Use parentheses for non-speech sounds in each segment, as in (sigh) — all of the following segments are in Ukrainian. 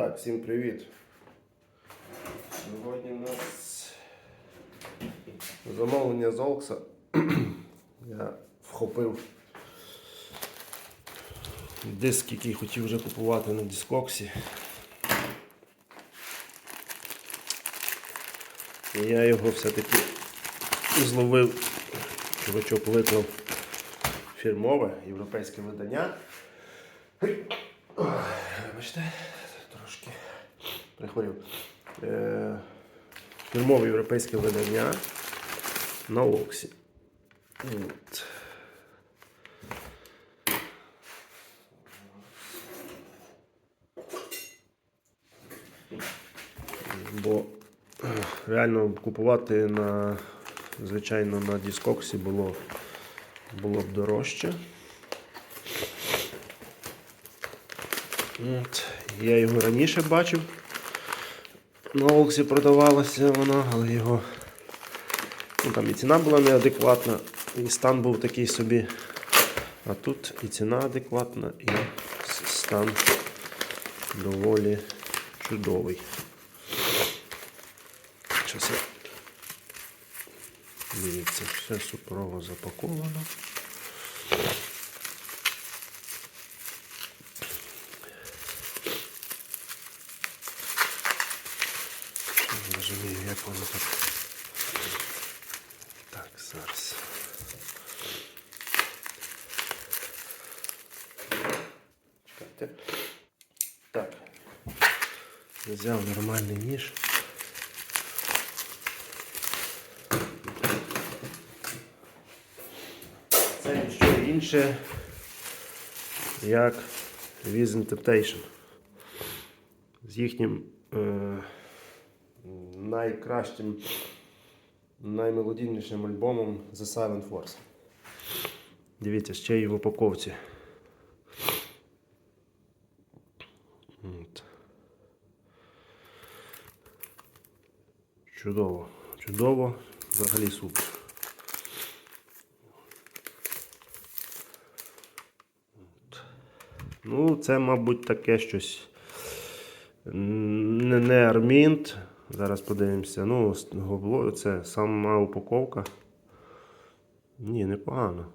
Так, всім привіт. Сьогодні у нас замовлення з Олкса. (clears throat) Я вхопив диск, який хотів вже купувати на дискоксі. І я його все-таки зловив, чувачок виклав фірмове європейське видання. Вибачте, трошки прихворів. Е, фірмове європейське видання на Оксі. От. Бо реально купувати на, звичайно, на дискоксі було, було б дорожче. От. Я його раніше бачив. На Олксі продавалося воно, але його. Ну, там і ціна була неадекватна, і стан був такий собі. А тут і ціна адекватна, і стан доволі чудовий. Зараз. Дивіться, все суперово запаковано. Не розумію, як воно так. Так, зараз. Чекайте. Так. Взяв нормальний ніж. Це ніщо інше, як Vision Temptation. З їхнім е, найкращим, наймелодійнішим альбомом The Silent Force. Дивіться, ще й в упаковці. Чудово, чудово, взагалі супер. Ну, це, мабуть, таке щось. Не, не армінт. Зараз подивимося. Ну, гобло, це сама упаковка. Ні, непогано.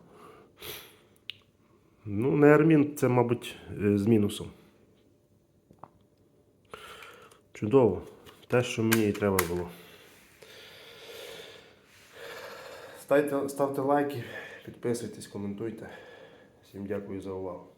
Ну, не армінт, це, мабуть, е, з мінусом. Чудово. Те, що мені і треба було. Ставте, ставте лайки, підписуйтесь, коментуйте. Всім дякую за увагу.